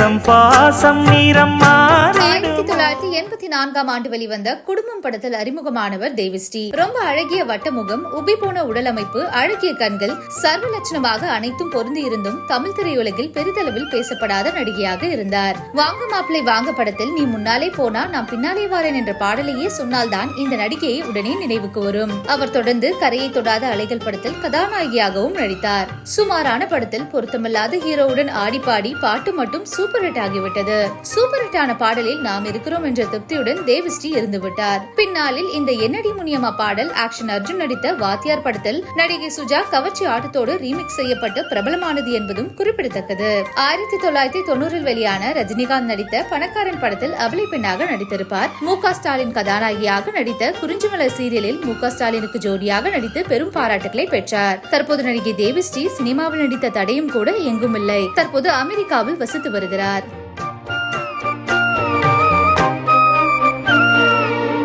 பாசம் நீரம்மா. ஆயிரத்தி தொள்ளாயிரத்தி எண்பத்தி நான்காம் ஆண்டு வெளிவந்த குடும்பம் படத்தில் அறிமுகமானவர் தேவிஸ்ரீ. ரொம்ப அழகிய வட்டமுகம் உபி போன உடலமைப்பு அழகிய கண்கள் சர்வ லட்சணமாக அனைத்தும் பொருந்தி இருந்தும் தமிழ் திரையுலகில் பெரிதளவில் பேசப்படாத நடிகையாக இருந்தார். வாங்க மாப்பிளை வாங்க படத்தில் நீ முன்னாலே போனா நான் பின்னாலே வாரேன் என்ற பாடலையே சொன்னால்தான் இந்த நடிகையை உடனே நினைவுக்கு வரும். அவர் தொடர்ந்து கரையை தொடாத அலைகள் படத்தில் கதாநாயகியாகவும் நடித்தார். சுமாரான படத்தில் பொருத்தமில்லாத ஹீரோவுடன் ஆடி பாடி பாட்டு மட்டும் சூப்பர் ஹிட் ஆகிவிட்டது. சூப்பர் ஹிட் ஆன பாடலில் நாம் இருக்கிறோம் என்ற திருப்தியுடன் தேவிஸ்ரீ இருந்து விட்டார் பின்னாளில் இந்த என்னடி முனியம்மா பாடல் ஆக்ஷன் அர்ஜுன் நடித்த வாத்தியார் படத்தில் நடிகை சுஜா கவர்ச்சி ஆட்டத்தோடு ரீமிக்ஸ் செய்யப்பட்டு பிரபலமானது என்பதும் குறிப்பிடத்தக்கது. ஆயிரத்தி தொள்ளாயிரத்தி தொண்ணூறில் வெளியான ரஜினிகாந்த் நடித்த பணக்காரன் படத்தில் அபலை பெண்ணாக நடித்திருப்பார். மு ஸ்டாலின் கதாநாயகியாக நடித்த குறிஞ்சிமலர் சீரியலில் மு ஸ்டாலினுக்கு ஜோடியாக நடித்து பெரும் பாராட்டுகளை பெற்றார். தற்போது நடிகை தேவிஸ்ரீ சினிமாவில் நடித்த தடையும் கூட எங்கும் இல்லை தற்போது அமெரிக்காவில் வசித்து வருகிறார்.